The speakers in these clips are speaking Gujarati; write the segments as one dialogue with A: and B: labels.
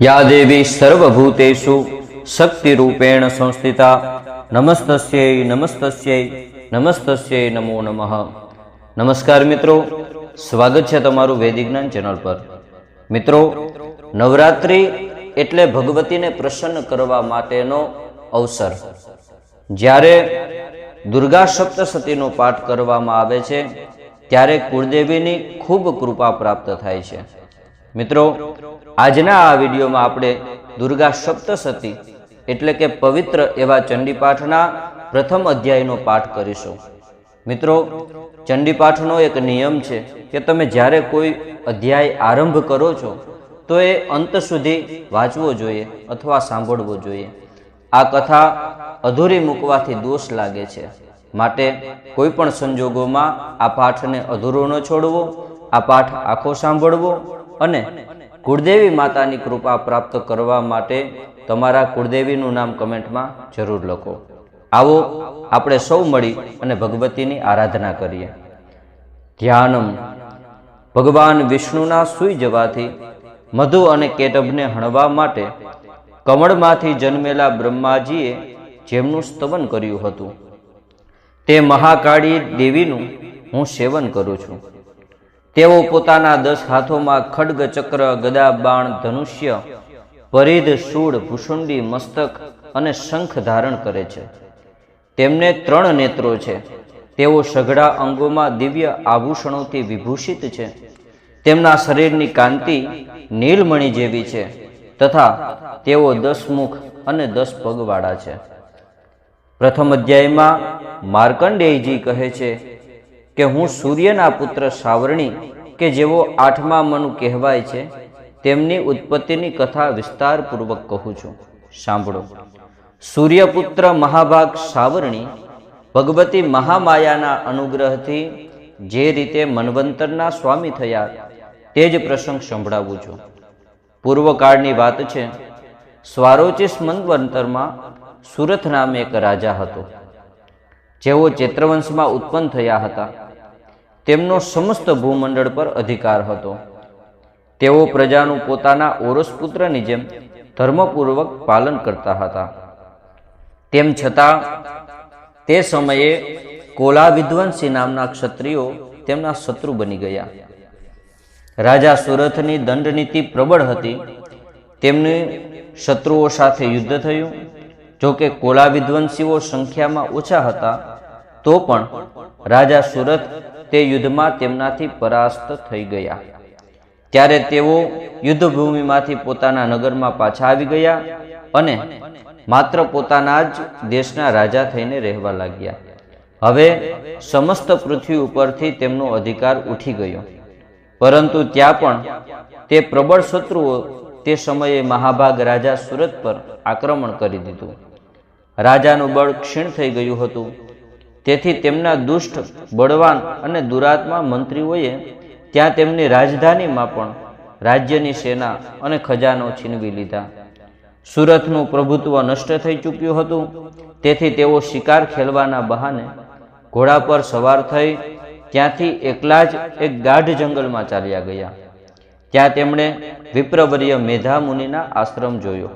A: યા દેવી સર્વભૂતેષુ શક્તિરૂપેણ સંસ્થિતા નમસ્તસ્યૈ નમસ્તસ્યૈ નમસ્તસ્યૈ નમો નમઃ નમસ્કાર મિત્રો સ્વાગત છે તમારું વૈદિક જ્ઞાન ચેનલ પર। મિત્રો નવરાત્રિ એટલે ભગવતીને પ્રસન્ન કરવા માટેનો અવસર। જ્યારે દુર્ગા સપ્તસતીનો પાઠ કરવામાં આવે છે, ત્યારે કુળદેવીની ખૂબ કૃપા પ્રાપ્ત થાય છે। મિત્રો આજના આ વિડીયોમાં આપણે દુર્ગા સપ્તસતી એટલે કે પવિત્ર એવા ચંડીપાઠના પ્રથમ અધ્યાયનો પાઠ કરીશું. મિત્રો, ચંડીપાઠનો એક નિયમ છે કે તમે જ્યારે કોઈ અધ્યાય આરંભ કરો છો, તો એ અંત સુધી વાંચવો જોઈએ અથવા સાંભળવો જોઈએ. આ કથા અધૂરી મૂકવાથી દોષ લાગે છે. માટે કોઈ પણ સંજોગોમાં આ પાઠને અધૂરો ન છોડવો, આ પાઠ આખો સાંભળવો અને કુળદેવી માતાની કૃપા પ્રાપ્ત કરવા માટે તમારા કુળદેવીનું નામ કમેન્ટમાં જરૂર લખો. આવો આપણે સૌ મળી અને ભગવતીની આરાધના કરીએ. ધ્યાનમ. ભગવાન વિષ્ણુના સૂઈ જવાથી મધુ અને કેટબને હણવા માટે કમળમાંથી જન્મેલા બ્રહ્માજીએ જેમનું સ્તવન કર્યું હતું, તે મહાકાળી દેવીનું હું સેવન કરું છું. તેઓ પોતાના દસ હાથોમાં ખડગ ચક્ર, ગદા, બાણ, ધનુષ્ય, પરિધ શૂળ ભૂષુંડી મસ્તક અને શંખ ધારણ કરે છે. તેમને ત્રણ નેત્રો છે. તેઓ સઘળા અંગોમાં દિવ્ય આભૂષણોથી વિભૂષિત છે. તેમના શરીરની કાંતિ નીલમણી જેવી છે તથા તેઓ દસ મુખ અને દસ પગવાળા છે. પ્રથમ અધ્યાયમાં માર્કંડેયજી કહે છે કે હું સૂર્યના પુત્ર સાવરણી, કે જેઓ આઠમા મનુ કહેવાય છે, તેમની ઉત્પત્તિની કથા વિસ્તારપૂર્વક કહું છું. સાંભળો. સૂર્યપુત્ર મહાભાગ સાવરણી ભગવતી મહામાયાના અનુગ્રહથી જે રીતે મનવંતરના સ્વામી થયા, તે જ પ્રસંગ સંભળાવું છું. પૂર્વકાળની વાત છે, સ્વારોચિસ મનવંતરમાં સુરથ નામે એક રાજા હતો. જેઓ ચૈત્રવંશમાં ઉત્પન્ન થયા હતા. તેમનો સમસ્ત ભૂમંડળ પર અધિકાર હતો. તેઓ પ્રજાનું પોતાના ઓરસ પુત્રની જેમ ધર્મપૂર્વક પાલન કરતા હતા. તેમ છતાં, તે સમયે કોલા વિદ્વંસી નામના ક્ષત્રિયો તેમના શત્રુ બની ગયા. રાજા સુરથની દંડનીતિ પ્રબળ હતી. તેમની શત્રુઓ સાથે યુદ્ધ થયું. જોકે કોલા વિદ્વંસીઓ સંખ્યામાં ઓછા હતા, તો પણ રાજા સુરત તે યુદ્ધમાં તેમનાથી પરાસ્ત થઈ ગયા. ત્યારે તેઓ યુદ્ધભૂમિમાંથી પોતાના નગરમાં પાછા આવી ગયા અને માત્ર પોતાના જ દેશના રાજા થઈને રહેવા લાગ્યા. હવે સમસ્ત પૃથ્વી ઉપરથી તેમનો અધિકાર ઉઠી ગયો. પરંતુ ત્યાં પણ તે પ્રબળ શત્રુઓ તે સમયે મહાભાગ રાજા સુરત પર આક્રમણ કરી દીધું. રાજાનું બળ ક્ષીણ થઈ ગયું હતું. તેથી તેમના દુષ્ટ, બળવાન અને દુરાત્મા મંત્રીઓએ ત્યાં તેમની રાજધાનીમાં પણ રાજ્યની સેના અને ખજાનો છીનવી લીધા. સુરતનું પ્રભુત્વ નષ્ટ થઈ ચૂક્યું હતું. તેથી તેઓ શિકાર ખેલવાના બહાને ઘોડા પર સવાર થઈ ત્યાંથી એકલા જ એક ગાઢ જંગલમાં ચાલ્યા ગયા. ત્યાં તેમણે વિપ્રવર્ય મેધા મુનિના આશ્રમ જોયો,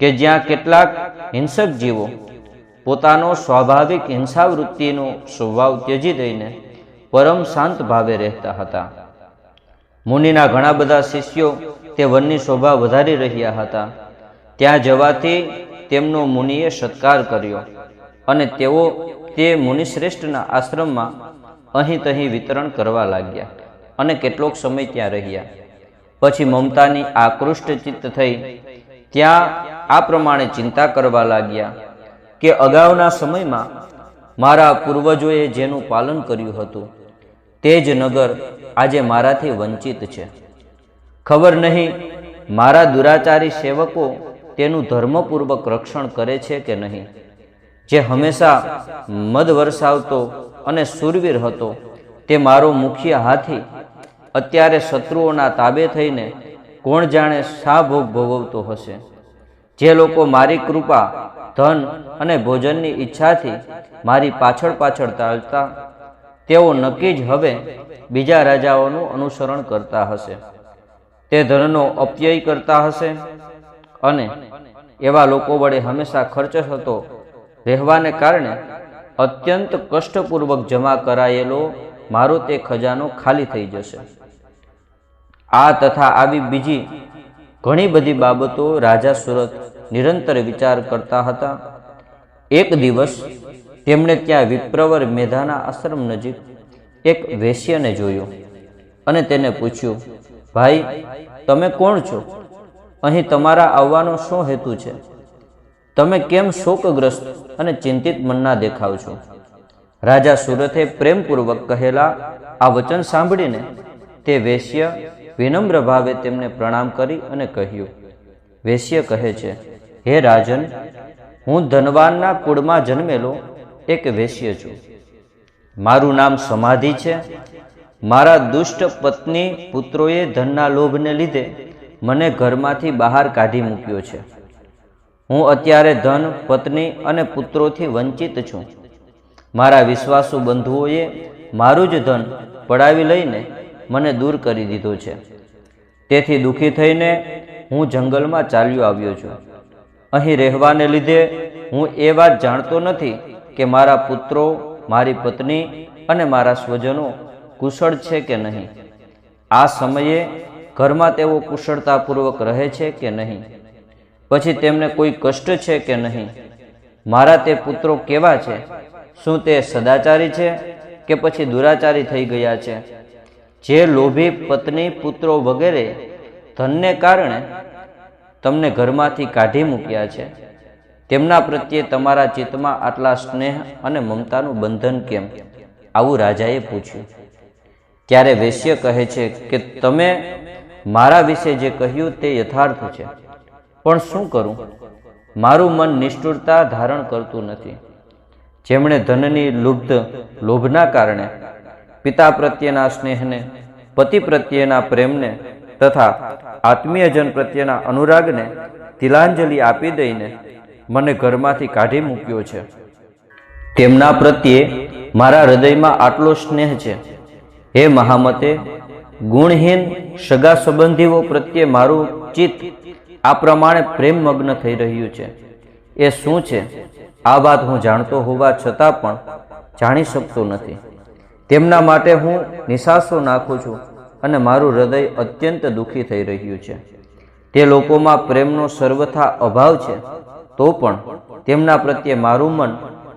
A: કે જ્યાં કેટલાક હિંસક જીવો પોતાનો સ્વાભાવિક હિંસાવૃત્તિનો સ્વભાવ ત્યજી દઈને પરમ શાંત ભાવે રહેતા હતા. મુનિના ઘણા બધા શિષ્યો તે વનની શોભા વધારી રહ્યા હતા. ત્યાં જવાથી તેમનો મુનિએ સત્કાર કર્યો અને તેઓ તે મુનિશ્રેષ્ઠના આશ્રમમાં અહીં તહીં વિતરણ કરવા લાગ્યા અને કેટલોક સમય ત્યાં રહ્યા. પછી મમતાની આકૃષ્ટ ચિત્ત થઈ ત્યાં આ પ્રમાણે ચિંતા કરવા લાગ્યા કે અગાઉના સમયમાં મારા પૂર્વજોએ જેનું પાલન કર્યું હતું, તે જ નગર આજે મારાથી વંચિત છે. ખબર નહીં મારા દુરાચારી સેવકો તેનું ધર્મપૂર્વક રક્ષણ કરે છે કે નહીં, જે હંમેશા મદ વરસાવતો અને સુરવીર હતો, તે મારો મુખ્ય હાથી અત્યારે શત્રુઓના તાબે થઈને કોણ જાણે શા ભોગ ભોગવતો હશે. જે લોકો મારી કૃપા ધન અને ભોજનની ઈચ્છાથી મારી પાછળ પાછળ ચાલતા, તેઓ નક્કી જ હવે બીજા રાજાઓનું અનુસરણ કરતા હશે. તે ધનનો અપ્યય કરતા હશે અને એવા લોકો વડે હંમેશા ખર્ચ થતો રહેવાને કારણે અત્યંત કષ્ટપૂર્વક જમા કરાયેલો મારો તે ખજાનો ખાલી થઈ જશે. આ તથા આવી બીજી ઘણી બધી બાબતો રાજા સુરત નિરંતર વિચાર કરતા હતા. એક દિવસ તેમણે ત્યાં વિપ્રવર મેધાના આશ્રમ નજીક એક વેશ્યને જોયો અને તેને પૂછ્યું, ભાઈ, તમે કોણ છો? અહીં તમારા આવવાનો શું હેતુ છે? તમે કેમ શોકગ્રસ્ત અને ચિંતિત મનના દેખાવ છો? રાજા સુરતે પ્રેમપૂર્વક કહેલા, આ વચન સાંભળીને તે વેશ્ય વિનમ્ર ભાવે તેમને પ્રણામ કરી અને કહ્યું વેશ્ય કહે છે, હે રાજન, હું ધનવાનના કુળમાં જન્મેલો એક વેશ્ય છું. મારું નામ સમાધિ છે. મારા દુષ્ટ પત્ની પુત્રોએ ધનના લોભને લીધે મને ઘરમાંથી બહાર કાઢી મૂક્યો છે. હું અત્યારે ધન, પત્ની અને પુત્રોથી વંચિત છું. મારા વિશ્વાસુ બંધુઓએ મારું જ ધન પડાવી લઈને મને દૂર કરી દીધો છે. તેથી દુઃખી થઈને હું જંગલમાં ચાલ્યો આવ્યો છું. અહીં રહેવાને લીધે હું એ વાત જાણતો નથી કે મારા પુત્રો, મારી પત્ની અને મારા સ્વજનો કુશળ છે કે નહીં. આ સમયે ઘરમાં તેઓ કુશળતાપૂર્વક રહે છે કે નહીં? પછી તેમને કોઈ કષ્ટ છે કે નહીં? મારા તે પુત્રો કેવા છે? શું તે સદાચારી છે કે પછી દુરાચારી થઈ ગયા છે? જે લોભી પત્ની, પુત્રો વગેરે ધનને કારણે તમને ઘરમાંથી કાઢી મૂક્યા છે, તેમના પ્રત્યે તમારા ચિત્તમાં આટલા સ્નેહ અને મમતાનું બંધન કેમ? આવું રાજાએ પૂછ્યું. ત્યારે વેશ્ય કહે છે કે, તમે મારા વિશે જે કહ્યું તે યથાર્થ છે. પણ શું કરું? મારું મન નિષ્ઠુરતા ધારણ કરતું નથી. જેમણે ધનની લુબ્ધ લોભના કારણે પિતા પ્રત્યેના સ્નેહને, પતિ પ્રત્યેના પ્રેમને તથા આત્મીયજન પ્રત્યેના અનુરાગને તિલાંજલિ આપી દઈને મને ઘરમાંથી કાઢી મૂક્યો છે. તેમના પ્રત્યે મારા હૃદયમાં આટલો સ્નેહ છે. હે મહામતે, ગુણહીન સગા સંબંધીઓ પ્રત્યે મારું ચિત્ત આ પ્રમાણે પ્રેમમગ્ન થઈ રહ્યું છે. એ શું છે? આ વાત હું જાણતો હોવા છતાં પણ જાણી શકતો નથી. તેમના માટે હું નિશાસો નાખું છું અને મારું હૃદય અત્યંત દુઃખી થઈ રહ્યું છે. તે લોકોમાં પ્રેમનો સર્વથા અભાવ છે, તો પણ તેમના પ્રત્યે મારું મન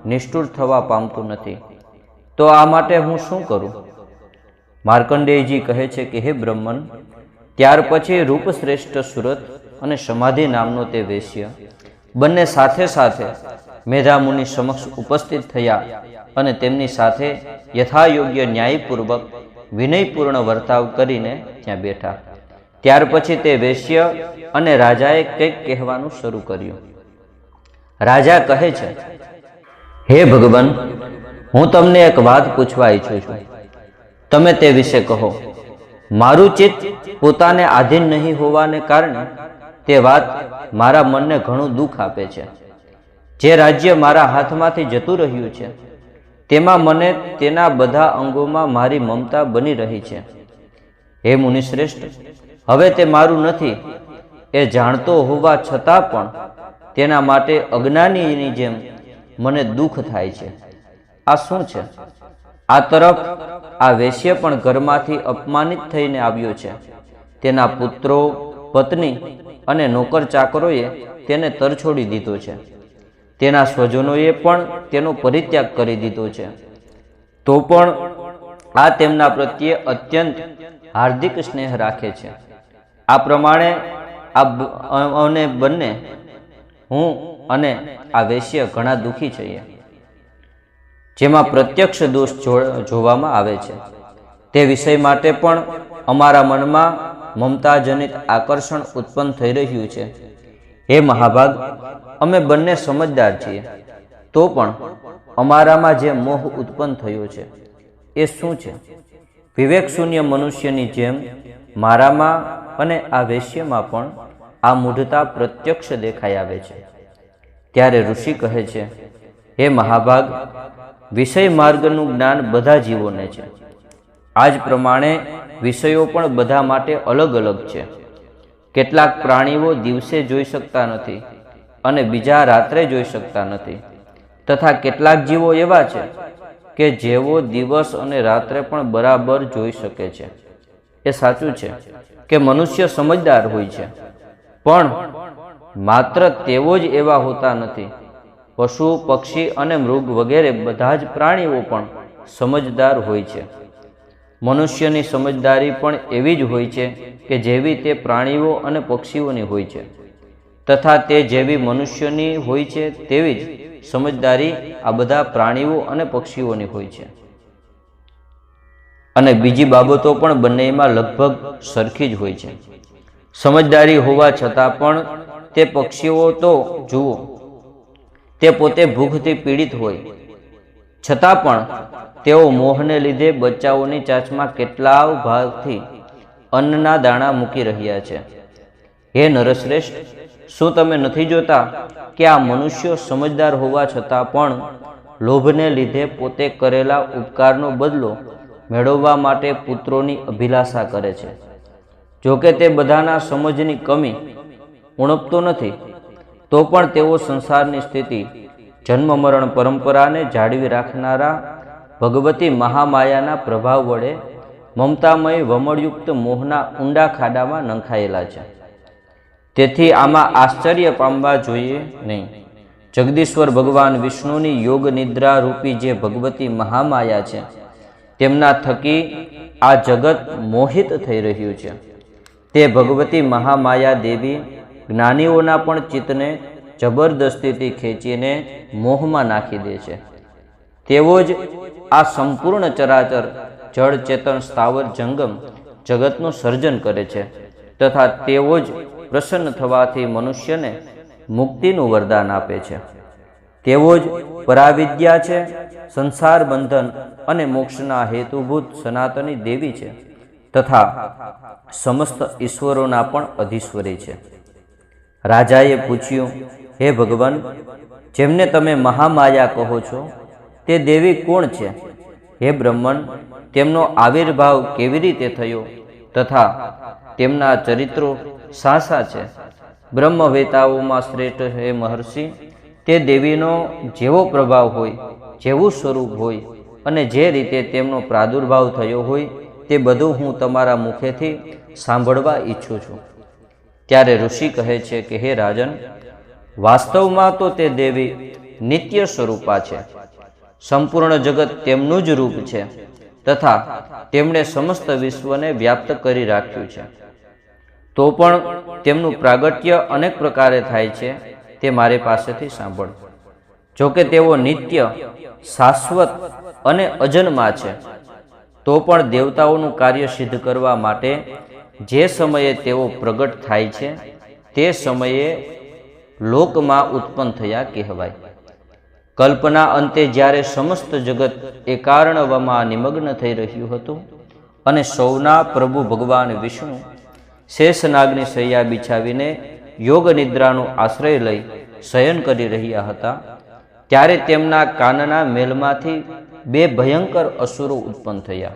A: નિષ્ઠુર થવા પામતું નથી. તો આ માટે હું શું કરું? માર્કંડેયજી કહે છે કે, હે બ્રહ્મન, ત્યાર પછી રૂપશ્રેષ્ઠ સુરત અને સમાધિ નામનો તે વેશ્ય બંને સાથે સાથે મેધામુનિ સમક્ષ ઉપસ્થિત થયા અને તેમની સાથે યથાયોગ્ય ન્યાયપૂર્વક વિનયપૂર્ણ વર્તાવ કરીને ત્યાં બેઠા. ત્યાર પછી તે વેશ્ય અને રાજાએ કંઈક કહેવાનું શરૂ કર્યું. રાજા કહે છે, હે ભગવાન, હું તમને એક વાત પૂછવા ઈચ્છું છું. તમે તે વિશે કહો. મારું ચિત્ત પોતાને આધીન નહીં હોવાને કારણે તે વાત મારા મનને ઘણું દુઃખ આપે છે. જે રાજ્ય મારા હાથમાંથી જતું રહ્યું છે તેમાં મને તેના બધા અંગોમાં મારી મમતા બની રહી છે. હે મુનિશ્રેષ્ઠ, હવે તે મારું નથી. એ જાણતો હોવા છતાં પણ તેના માટે અજ્ઞાનીની જેમ મને દુઃખ થાય છે. આ શું છે? આ તરફ આ વેશ્ય પણ ઘરમાંથી અપમાનિત થઈને આવ્યો છે. તેના પુત્રો, પત્ની અને નોકર ચાકરોએ તેને તરછોડી દીધો છે. તેના સ્વજનોએ પણ તેનો પરિત્યાગ કરી દીધો છે. તો પણ આ તેમના પ્રત્યે અત્યંત હાર્દિક સ્નેહ રાખે છે. આ પ્રમાણે આ અને બંને હું અને આ વેશ્ય ઘણા દુઃખી છીએ. જેમાં પ્રત્યક્ષ દોષ જોવામાં આવે છે. તે વિષય માટે પણ અમારા મનમાં મમતાજનિત આકર્ષણ ઉત્પન્ન થઈ રહ્યું છે. હે મહાભાગ, અમે બંને સમજદાર છીએ. તો પણ અમારામાં જે મોહ ઉત્પન્ન થયો છે, એ શું છે? વિવેક શૂન્ય મનુષ્યની જેમ મારામાં અને આ વેશ્યમાં પણ આ મૂઢતા પ્રત્યક્ષ દેખાઈ આવે છે. ત્યારે ઋષિ કહે છે, હે મહાભાગ, વિષય માર્ગનું જ્ઞાન બધા જીવોને છે. આ જ પ્રમાણે વિષયો પણ બધા માટે અલગ અલગ છે. કેટલાક પ્રાણીઓ દિવસે જોઈ શકતા નથી અને બીજા રાત્રે જોઈ શકતા નથી. તથા કેટલાક જીવો એવા છે કે જેઓ દિવસ અને રાત્રે પણ બરાબર જોઈ શકે છે. એ સાચું છે કે મનુષ્ય સમજદાર હોય છે. પણ માત્ર તેઓ જ એવા હોતા નથી. પશુ, પક્ષી અને મૃગ વગેરે બધા જ પ્રાણીઓ પણ સમજદાર હોય છે. મનુષ્યની સમજદારી પણ એવી જ હોય છે કે જેવી તે પ્રાણીઓ અને પક્ષીઓની હોય છે, તથા તે જેવી મનુષ્યની હોય છે તેવી જ સમજદારી આ બધા પ્રાણીઓ અને પક્ષીઓની હોય છે. અને બીજી બાબતો પણ બંનેમાં લગભગ સરખી જ હોય છે. સમજદારી હોવા છતાં પણ તે પક્ષીઓ તો જુઓ, તે પોતે ભૂખથી પીડિત હોય. છતાં પણ તેઓ મોહને લીધે બચ્ચાઓની ચાંચમાં કેટલા ભાગથી અન્નના દાણા મૂકી રહ્યા છે. હે નરશ્રેષ્ઠ, શું તમે નથી જોતા કે આ મનુષ્યો સમજદાર હોવા છતાં પણ લોભને લીધે પોતે કરેલા ઉપકારનો બદલો મેળવવા માટે પુત્રોની અભિલાષા કરે છે? જોકે તે બધાના સમજની કમી ઉણપતો નથી, તો પણ તેઓ સંસારની સ્થિતિ, જન્મ મરણ પરંપરાને જાળવી રાખનારા ભગવતી મહામાયાના પ્રભાવ વડે મમતામય વમળયુક્ત મોહના ઊંડા ખાડામાં નંખાયેલા છે. તેથી આમાં આશ્ચર્ય પામવા જોઈએ નહીં. જગદીશ્વર ભગવાન વિષ્ણુની યોગ નિદ્રા રૂપી જે ભગવતી મહામાયા છે, તેમના થકી આ જગત મોહિત થઈ રહ્યું છે. તે ભગવતી મહામાયા દેવી જ્ઞાનીઓના પણ ચિત્તને જબરદસ્તીથી ખેંચીને મોહમાં નાખી દે છે. તેઓ જ આ સંપૂર્ણ ચરાચર જળ ચેતન સ્થાવર જંગમ જગતનું સર્જન કરે છે તથા તેઓ જ પ્રસન્ન થવાથી મનુષ્યને મુક્તિનું વરદાન આપે છે. તેઓ જ પરાવિદ્યા છે, સંસાર બંધન અને મોક્ષના હેતુભૂત સનાતની દેવી છે તથા સમસ્ત ઈશ્વરોના પણ અધીશ્વરી છે. રાજાએ પૂછ્યું, હે ભગવાન, જેમને તમે મહામાયા કહો છો, તે દેવી કોણ છે? હે બ્રહ્મણ તેમનો આવિર્ભાવ કેવી રીતે થયો તથા તેમના ચરિત્રો સાસા છે? બ્રહ્મવેતાઓમાં શ્રેષ્ઠ હે મહર્ષિ, તે દેવીનો જેવો પ્રભાવ હોય, જેવું સ્વરૂપ હોય અને જે રીતે તેમનો પ્રાદુર્ભાવ થયો હોય, તે બધું હું તમારા મુખેથી સાંભળવા ઈચ્છું છું. ત્યારે ઋષિ કહે છે કે, હે રાજન, વાસ્તવમાં તો તે દેવી નિત્ય સ્વરૂપા છે. સંપૂર્ણ જગત તેમનું જ રૂપ છે. તથા તેમણે સમસ્ત વિશ્વને વ્યાપ્ત કરી રાખ્યું છે. તો પણ તેમનું પ્રાગટ્ય અનેક પ્રકારે થાય છે, તે મારી પાસેથી સાંભળ. જોકે તેઓ નિત્ય, શાશ્વત અને અજન્મા છે, તો પણ દેવતાઓનું કાર્ય સિદ્ધ કરવા માટે જે સમયે તેઓ પ્રગટ થાય છે, તે સમયે લોકમાં ઉત્પન્ન થયા કહેવાય. કલ્પના અંતે જ્યારે સમસ્ત જગત એકારણવામાં નિમગ્ન થઈ રહ્યું હતું અને સૌના પ્રભુ ભગવાન વિષ્ણુ શેષનાગની સૈયા બિછાવીને યોગ નિદ્રાનો આશ્રય લઈ શયન કરી રહ્યા હતા, ત્યારે તેમના કાનના મેલમાંથી બે ભયંકર અસુરો ઉત્પન્ન થયા.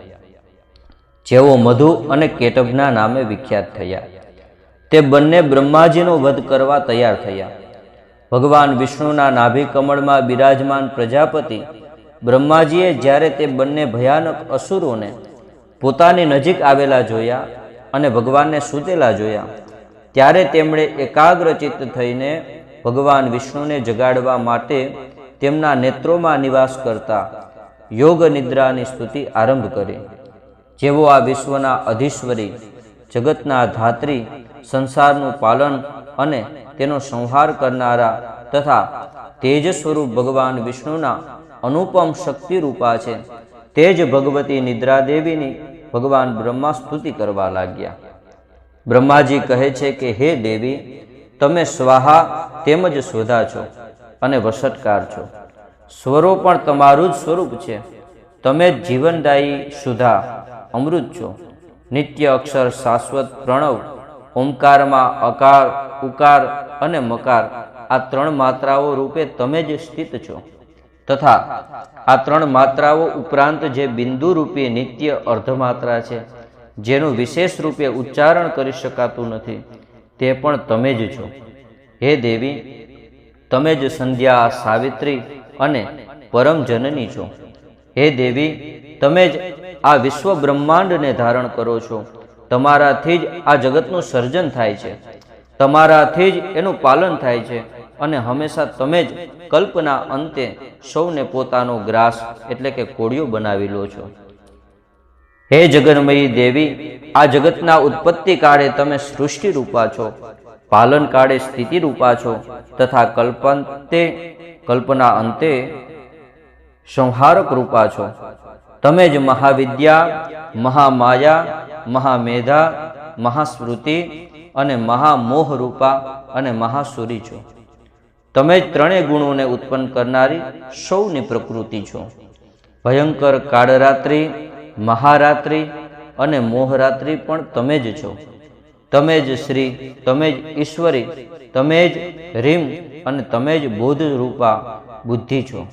A: જેઓ મધુ અને કેટભના નામે વિખ્યાત થયા. તે બંને બ્રહ્માજીનો વધ કરવા તૈયાર થયા. ભગવાન વિષ્ણુના નાભી કમળમાં બિરાજમાન પ્રજાપતિ બ્રહ્માજીએ જ્યારે તે બંને ભયાનક અસુરોને પોતાની નજીક આવેલા જોયા અને ભગવાનને સૂતેલા જોયા, ત્યારે તેમણે એકાગ્રચિત્ત થઈને ભગવાન વિષ્ણુને જગાડવા માટે તેમના નેત્રોમાં નિવાસ કરતા યોગ નિદ્રાની સ્તુતિ આરંભ કરી. જેવો આ વિશ્વના અધીશ્વરી, જગતના ધાત્રી, સંસારનું પાલન અને તેનો સંહાર કરનારા તથા તેજ સ્વરૂપ ભગવાન વિષ્ણુના અનુપમ શક્તિ રૂપા છે. તે જ ભગવતી નિદ્રા દેવીની ભગવાન બ્રહ્મા સ્તુતિ કરવા લાગ્યા. બ્રહ્માજી કહે છે કે, હે દેવી, તમે સ્વાહા તેમજ શોધા છો અને વસટકાર છો. સ્વરો પણ તમારું જ સ્વરૂપ છે. તમે જીવનદાયી, સુધા, અમૃત છો. નિત્ય અક્ષર શાશ્વત, પ્રણવ ઓમકારમાં અકાર, ઉકાર અને મકાર આ ત્રણ માત્રાઓ રૂપે તમે જ સ્થિત છો. તથા આ ત્રણ માત્રાઓ ઉપરાંત જે બિંદુ રૂપી નિત્ય અર્ધમાત્રા છે, જેનું વિશેષ રૂપે ઉચ્ચારણ કરી શકાતું નથી, તે પણ તમે જ છો. હે દેવી, તમે જ સંધ્યા સાવિત્રી અને પરમ જનની છો. હે દેવી, તમે જ આ વિશ્વ બ્રહ્માંડને ધારણ કરો છો. તમારાથી જ આ જગતનું સર્જન થાય છે. તમારાથી જ એનું પાલન થાય છે. અને હંમેશા તમે જ કલ્પના અંતે સૌને પોતાનો ગ્રાસ એટલે કે કોળિયો બનાવી લો છો. હે જગન્મયી દેવી, આ જગતના ઉત્પત્તિ કાળે તમે સૃષ્ટિ રૂપા છો. પાલન કાળે સ્થિતિ રૂપા છો. તથા કલ્પંતે, કલ્પના અંતે સંહારક રૂપા છો. તમે જ મહાવિદ્યા, મહામાયા મહામેધા, મહાસ્મૃતિ અને મહામોહ રૂપા અને મહાસુરી છો. તમે જ ત્રણેય ગુણોને ઉત્પન્ન કરનારી સૌની પ્રકૃતિ છો. ભયંકર કાળરાત્રિ, મહારાત્રિ અને મોહરાત્રિ પણ તમે જ છો. તમે જ શ્રી, તમે જ ઈશ્વરી, તમે જ રીમ અને તમે જ બોધ રૂપા બુદ્ધિ છો.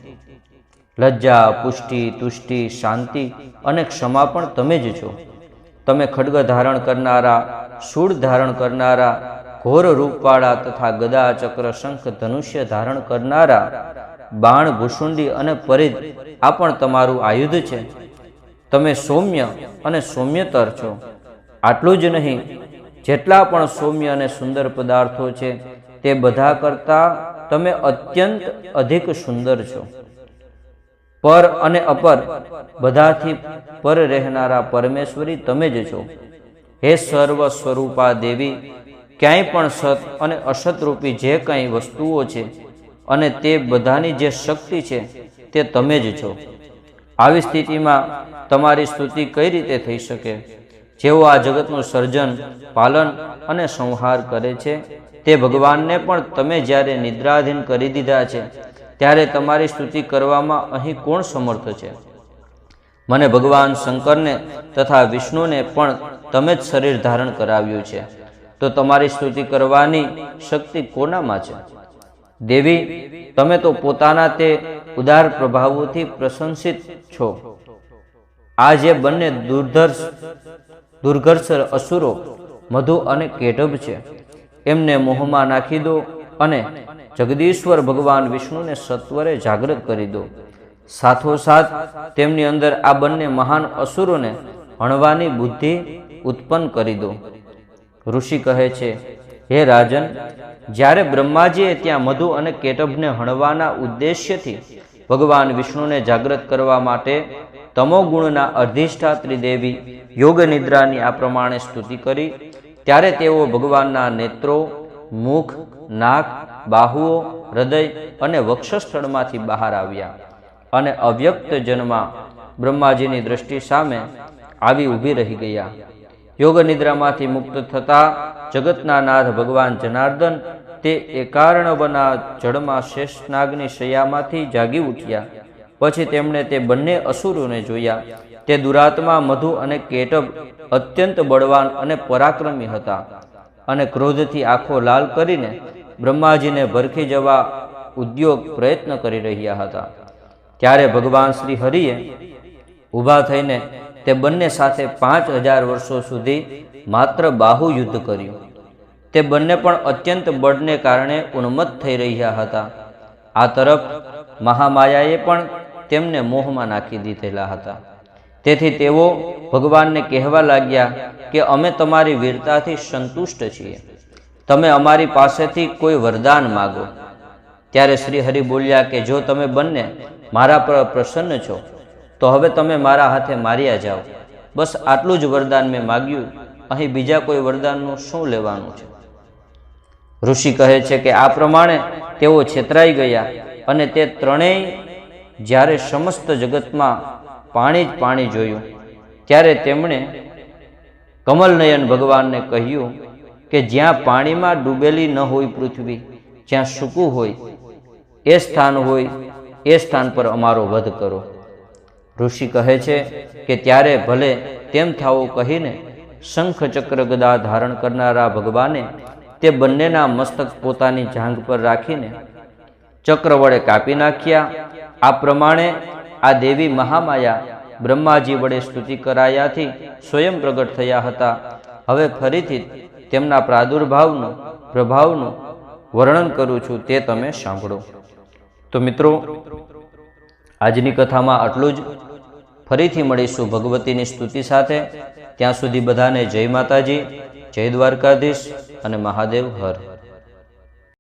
A: લજ્જા, પુષ્ટિ, તુષ્ટિ, શાંતિ અને ક્ષમા પણ તમે જ છો. તમે ખડગ ધારણ કરનારા શૂળ ધારણ કરનારા, ઘોર રૂપવાળા તથા ગદા ચક્ર શંખ ધનુષ્ય ધારણ કરનારા, બાણ ભૂસુંડી અને પરિધ આ પણ તમારું આયુધ છે. તમે સૌમ્ય અને સૌમ્યતર છો. આટલું જ નહીં, જેટલા પણ સૌમ્ય અને સુંદર પદાર્થો છે, તે બધા કરતાં તમે અત્યંત અધિક સુંદર છો. પર અને અપર બધાથી પર રહેનારા પરમેશ્વરી તમે જ છો. હે સર્વ સ્વરૂપા દેવી, ક્યાંય પણ સત અને અસતરૂપી જે કંઈ વસ્તુઓ છે અને તે બધાની જે શક્તિ છે તે તમે જ છો. આવી સ્થિતિમાં તમારી સ્તુતિ કઈ રીતે થઈ શકે? જેઓ આ જગતનું સર્જન, પાલન અને સંહાર કરે છે, તે ભગવાનને પણ તમે જ્યારે નિદ્રાધીન કરી દીધા છે ત્યારે તમારી સ્તુતિ કરવામાં અહીં કોણ સમર્થ છે? મને ભગવાન શંકરને તથા વિષ્ણુને પણ તમે જ શરીર ધારણ કરાવ્યું છે. તો તમારી સ્તુતિ કરવાની શક્તિ કોનામાં છે? દેવી, તમે તો પોતાના તે ઉદાર પ્રભાવોથી પ્રશંસિત છો. આ જે બંને દુર્ધર્ષ, દુર્ઘર્ષ અસુરો, મધુ અને કેટભ છે, એમને મોહમાં નાખી દો અને જગદીશ્વર ભગવાન વિષ્ણુને સત્વરે જાગૃત કરી દો. સાથોસાથ તેમની અંદર આ બંને મહાન અસુરોને હણવાની બુદ્ધિ ઉત્પન્ન કરી દો. ઋષિ કહે છે, હે રાજન, જ્યારે બ્રહ્માજીએ ત્યાં મધુ અને કેટભને હણવાના ઉદ્દેશ્યથી ભગવાન વિષ્ણુને જાગૃત કરવા માટે તમો ગુણના અધિષ્ઠાત્રી દેવી યોગ નિદ્રાની આ પ્રમાણે સ્તુતિ કરી, ત્યારે તેઓ ભગવાનના નેત્રો, મુખ નાક, બાહુઓ, હૃદય અને વક્ષસ્થળમાંથી બહાર આવ્યા અને અવ્યક્ત જન્મા બ્રહ્માજીની દ્રષ્ટિ સામે આવી ઊભી રહી ગયા. યોગ નિદ્રામાંથી મુક્ત થતા જગતના નાથ ભગવાન જનાર્દન તે એકાર્ણવના જળમાં શેષનાગની શૈયામાંથી જાગી ઉઠ્યા. પછી તેમણે તે બંને અસુરોને જોયા. તે દુરાત્મા, મધુ અને કેટબ અત્યંત બળવાન અને પરાક્રમી હતા અને ક્રોધથી આંખો લાલ કરીને બ્રહ્માજીને ભરખી જવા ઉદ્યોગ પ્રયત્ન કરી રહ્યા હતા. ત્યારે ભગવાન શ્રી હરિએ ઊભા થઈને તે બંને સાથે પાંચ હજાર વર્ષો સુધી માત્ર બાહુ યુદ્ધ કર્યું. તે બંને પણ અત્યંત બળને કારણે ઉન્મત્ત થઈ રહ્યા હતા. આ તરફ મહામાયાએ પણ તેમને મોહમાં નાખી દીધેલા હતા. તેથી તેઓ ભગવાનને કહેવા લાગ્યા કે અમે તમારી વીરતાથી સંતુષ્ટ છીએ. તમે અમારી પાસેથી કોઈ વરદાન માગો. ત્યારે શ્રી હરિ બોલ્યા કે, જો તમે બંને મારા પર પ્રસન્ન છો, તો હવે તમે મારા હાથે માર્યા જાઓ. બસ આટલું જ વરદાન મેં માગ્યું. અહીં બીજા કોઈ વરદાનનું શું લેવાનું છે? ઋષિ કહે છે કે, આ પ્રમાણે તેઓ છેતરાઈ ગયા અને તે ત્રણેય જ્યારે સમસ્ત જગતમાં પાણી જ પાણી જોયું, ત્યારે તેમણે કમલનયન ભગવાનને કહ્યું કે જ્યાં પાણીમાં ડૂબેલી ન હોય પૃથ્વી, જ્યાં સૂકું હોય, એ સ્થાન હોય, એ સ્થાન પર અમારો વધ કરો. ઋષિ કહે છે કે ત્યારે ભલે તેમ થાવો કહીને શંખ ચક્ર ગદા ધારણ કરનારા ભગવાને તે બંનેના મસ્તક પોતાની જાંઘ પર રાખીને ચક્ર વડે કાપી નાખ્યા. આ પ્રમાણે આ દેવી મહામાયા બ્રહ્માજી વડે સ્તુતિ કરાયાથી સ્વયં પ્રગટ થયા હતા. હવે ફરીથી તેમના પ્રાદુર્ભાવનું, પ્રભાવનું વર્ણન કરું છું તે તમે સાંભળો. તો મિત્રો, આજની કથામાં આટલું જ. ફરીથી મળીશું ભગવતીની સ્તુતિ સાથે. ત્યાં સુધી બધાને જય માતાજી, જય દ્વારકાધીશ અને મહાદેવ હર.